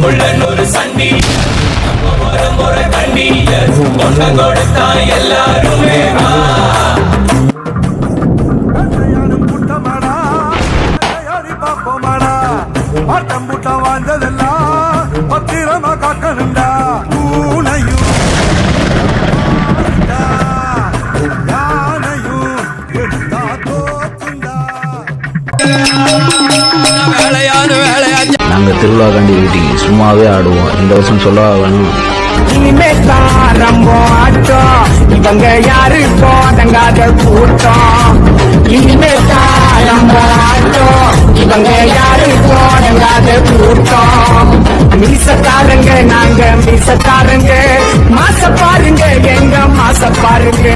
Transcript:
ஊருக்குள்ள நூறு சண்டி ஒரு முறை கண்டி கொடுத்தா எல்லாருமே வா ஆட்டம் கூட்டம் வாழ்ந்ததெல்லாம் பத்திரமா காக்கணுண்டா பூனையும் யானையும் எடுத்தா நாங்கள் திருவிழா கண்டி வீட்டி சும்மாவே ஆடுவோம். இந்த வருஷம் சொல்ல வேணும்? இனிமே இவங்க யாரு போதங்காத கூட்டம். இனிமே இவங்க யாரு போதங்காத கூட்டம். மீசக்காரங்க நாங்க மீசக்காரங்க. மாச பாருங்க எங்க மாச பாருங்க